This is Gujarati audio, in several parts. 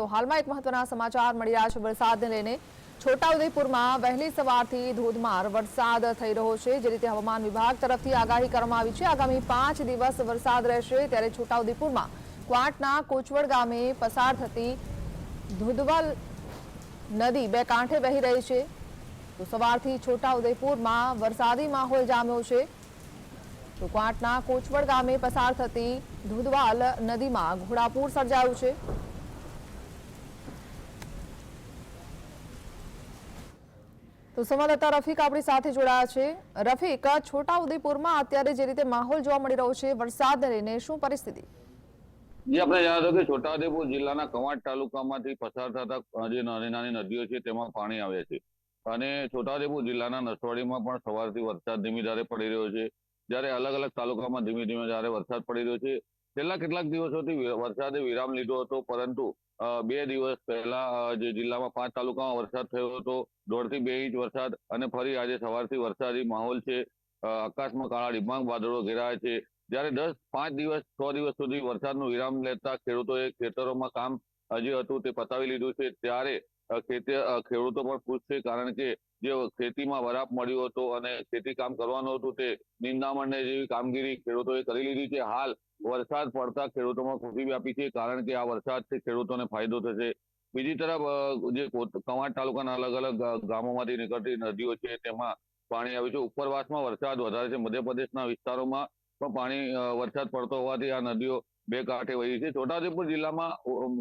તો હાલમાં એક મહત્વના સમાચાર મળી રહ્યા છે વરસાદને લઈને. છોટાઉદેપુરમાં વહેલી સવારથી ધોધમાર વરસાદ થઈ રહ્યો છે, જે રીતે હવામાન વિભાગ તરફથી આગાહી કરવામાં આવી છે. આગામી પાંચ દિવસ વરસાદ રહેશે, ત્યારે છોટાઉદેપુરમાં ક્વાંટના કોચવડ ગામે પસાર થતી ધુધવલ નદી બે કાંઠે વહી રહી છે. તો સવારથી છોટાઉદેપુરમાં વરસાદી માહોલ જામ્યો છે. તો ક્વાંટના કોચવડ ગામે પસાર થતી ધુધવાલ નદીમાં ઘોડાપૂર સર્જાયું છે. તો સંવાદદાતા રફીક આપણી સાથે જોડાયા છે. રફીક છોટાઉદેપુરમાં અત્યારે જે રીતે માહોલ જોવા મળી રહ્યો છે વરસાદને લઈને શું પરિસ્થિતિ? આપણે જણાવ્યું કે છોટાઉદેપુર જિલ્લાના કવાંટ તાલુકામાંથી પસાર થતા જે નાની નાની નદીઓ છે, તેમાં પાણી આવે છે. અને છોટાઉદેપુર જિલ્લાના નસવાડીમાં પણ સવારથી વરસાદ ધીમી ધારે પડી રહ્યો છે. જ્યારે અલગ અલગ તાલુકામાં ધીમે ધીમે ધારે વરસાદ પડી રહ્યો છે છેલ્લા કેટલાક દિવસોથી વરસાદે વિરામ લીધો હતો, પરંતુ બે દિવસ પહેલા જે જિલ્લામાં પાંચ તાલુકામાં વરસાદ થયો હતો, દોઢથી બે ઇંચ વરસાદ, અને ફરી આજે સવારથી વરસાદી માહોલ છે આકાશમાં કાળા ડિબાંગ વાદળો ઘેરાયા છે. જ્યારે દસ, પાંચ દિવસ, છ દિવસ સુધી વરસાદનું વિરામ લેતા ખેડૂતોએ ખેતરોમાં કામ હજી હતું તે પતાવી લીધું છે. ત્યારે ખેડૂતો પણ ખુશ છે. કારણ કે જે ખેતીમાં વરાપ મળ્યો હતો અને ખેતી કામ કરવાનું હતું તે નિંદામણ જેવી કામગીરી ખેડૂતોએ કરી લીધી છે. હાલ વરસાદ પડતા ખેડૂતોમાં ખુશી વ્યાપી છે. કારણ કે આ વરસાદથી ખેડૂતોને ફાયદો થશે. બીજી તરફ જે કવાંટ તાલુકાના અલગ અલગ ગામોમાંથી નીકળતી નદીઓ છે, તેમાં પાણી આવ્યું છે. ઉપરવાસમાં વરસાદ વધારે છે. મધ્યપ્રદેશના વિસ્તારોમાં પણ પાણી વરસાદ પડતો હોવાથી આ નદીઓ બે કાંઠે વહી છે. છોટાઉદેપુર જિલ્લામાં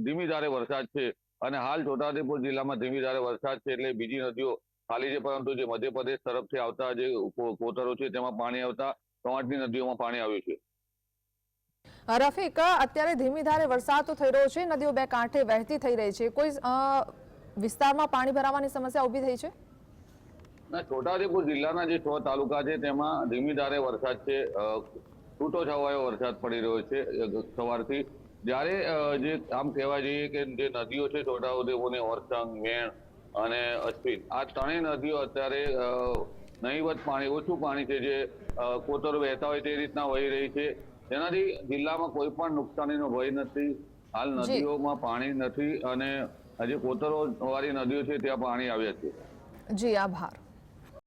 ધીમી ધારે વરસાદ છે. અને હાલ છોટાઉદેપુર જિલ્લામાં ધીમી ધારે વરસાદ છે એટલે બીજી નદીઓ ખાલી છે પરંતુ જે મધ્યપ્રદેશ તરફથી આવતા જે કોતરો છે તેમાં પાણી આવતા કવાંટની નદીઓમાં પાણી આવ્યું છે. રફીક અત્યારે ધીમી ધારે વરસાદ તો થઈ રહ્યો છે નદીઓ બે કાંઠે વહેતી થઈ રહી છે. કોઈ વિસ્તારમાં પાણી ભરાવાની સમસ્યા ઊભી થઈ છે? ના છોટાઉદેપુર જિલ્લાના જે છ તાલુકા છે તેમાં ધીમી ધારે વરસાદ છે. છૂટો છવાયો વરસાદ પડી રહ્યો છે સવારથી જ્યારે જે આમ કહેવા જઈએ કે જે નદીઓ છે છોટાઉદેપુરની ઓરસંગ મેણ અને અશ્વિન આ ત્રણેય નદીઓ અત્યારે નહીવત પાણી ઓછું પાણી છે જે કોતરો વહેતા હોય તે રીતના વહી રહી છે. જેનાથી જિલ્લામાં કોઈ પણ નુકસાનીનો ભય નથી. હાલ નદીઓમાં પાણી નથી અને જે કોતરો વાળી નદીઓ છે ત્યાં પાણી આવ્યા છે. જી આભાર.